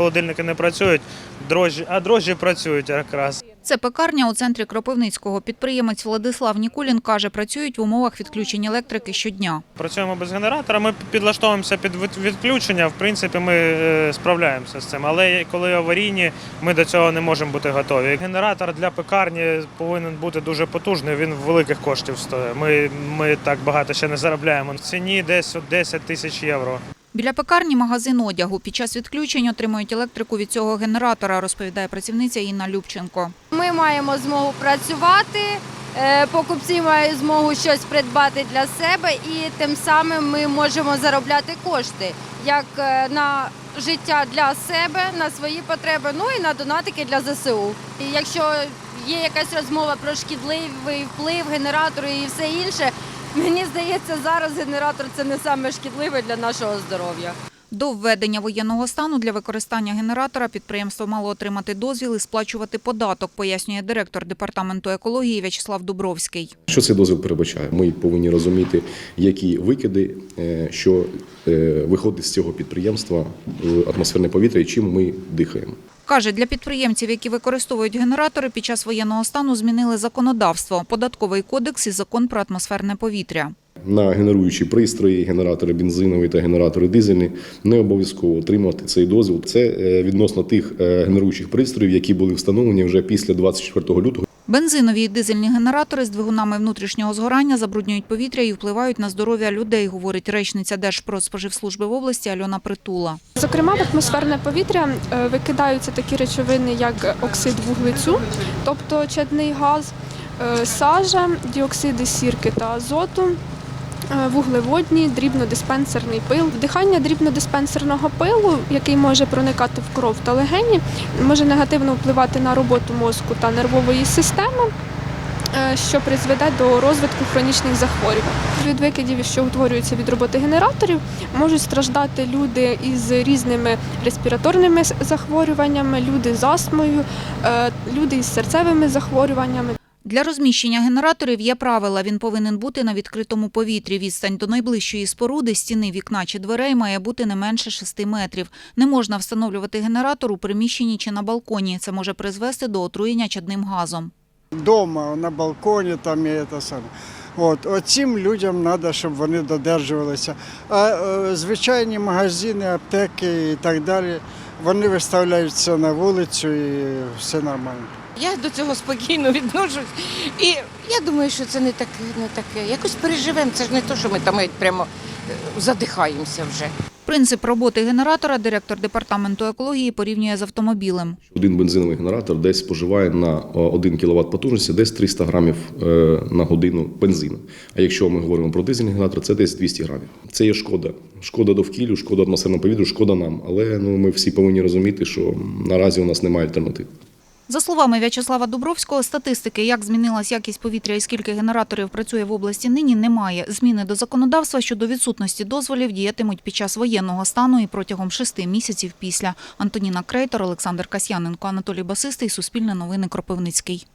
Холодильники не працюють, дрожжі, а дрожжі працюють якраз. Це пекарня у центрі Кропивницького. Підприємець Владислав Нікулін каже, працюють в умовах відключення електрики щодня. Працюємо без генератора. Ми підлаштовуємося під від- відключення. В принципі, ми е, справляємося з цим. Але коли аварійні, ми до цього не можемо бути готові. Генератор для пекарні повинен бути дуже потужний. Він великих коштів стоїть. Ми, ми так багато ще не заробляємо. В ціні десь от 10 тисяч євро. Біля пекарні магазин одягу. Під час відключень отримують електрику від цього генератора, розповідає працівниця Інна Любченко. Ми маємо змогу працювати, е, покупці мають змогу щось придбати для себе, і тим самим ми можемо заробляти кошти як е, на життя для себе, на свої потреби, ну і на донатики для ЗСУ. І якщо є якась розмова про шкідливий вплив генератору і все інше, мені здається, зараз генератор це не саме шкідливе для нашого здоров'я. До введення воєнного стану для використання генератора підприємство мало отримати дозвіл і сплачувати податок, пояснює директор департаменту екології В'ячеслав Дубровський. Що цей дозвіл передбачає? Ми повинні розуміти, які викиди, е, що е, виходить з цього підприємства в атмосферне повітря і чим ми дихаємо. Каже, для підприємців, які використовують генератори, під час воєнного стану змінили законодавство, податковий кодекс і закон про атмосферне повітря. На генеруючі пристрої, генератори бензинові та генератори дизельні не обов'язково отримувати цей дозвіл. Це е, відносно тих е, генеруючих пристроїв, які були встановлені вже після 24 лютого. Бензинові і дизельні генератори з двигунами внутрішнього згорання забруднюють повітря і впливають на здоров'я людей, говорить речниця Держпродспоживслужби в області Альона Притула. Зокрема, в атмосферне повітря е, викидаються такі речовини, як оксид вуглецю, тобто чадний газ, е, сажа, діоксиди сірки та азоту. Е, Вуглеводні, дрібнодиспенсерний пил. Вдихання дрібнодиспенсерного пилу, який може проникати в кров та легені, може негативно впливати на роботу мозку та нервової системи, е, що призведе до розвитку хронічних захворювань. Від викидів, що утворюються від роботи генераторів, можуть страждати люди із різними респіраторними захворюваннями, люди з астмою, е, люди із серцевими захворюваннями. Для розміщення генераторів є правила. Він повинен бути на відкритому повітрі. Відстань до найближчої споруди, стіни, вікна чи дверей має бути не менше 6 метрів. Не можна встановлювати генератор у приміщенні чи на балконі. Це може призвести до отруєння чадним газом. дома, на балконі там і це саме. От, оцим людям треба, щоб вони додержувалися. А е, звичайні магазини, аптеки і так далі, вони виставляють це на вулицю і все нормально. Я до цього спокійно відношусь. І я думаю, що це не таке, не таке. Якось переживемо. Це ж не то, що ми там прямо е, задихаємося вже. Принцип роботи генератора директор департаменту екології порівнює з автомобілем. Один бензиновий генератор десь споживає на 1 кВт потужності десь 300 грамів е, на годину бензину. А якщо ми говоримо про дизельний генератор, це десь 200 грамів. Це є шкода. Шкода довкіллю, шкода атмосферному повітрю, шкода нам. Але ну ми всі повинні розуміти, що наразі у нас немає альтернатив. За словами В'ячеслава Дубровського, статистики, як змінилась якість повітря і скільки генераторів працює в області нині, немає. Зміни до законодавства щодо відсутності дозволів діятимуть під час воєнного стану і протягом шести місяців після. Антоніна Крейтор, Олександр Касьяненко, Анатолій Басистий, Суспільне новини Кропивницький.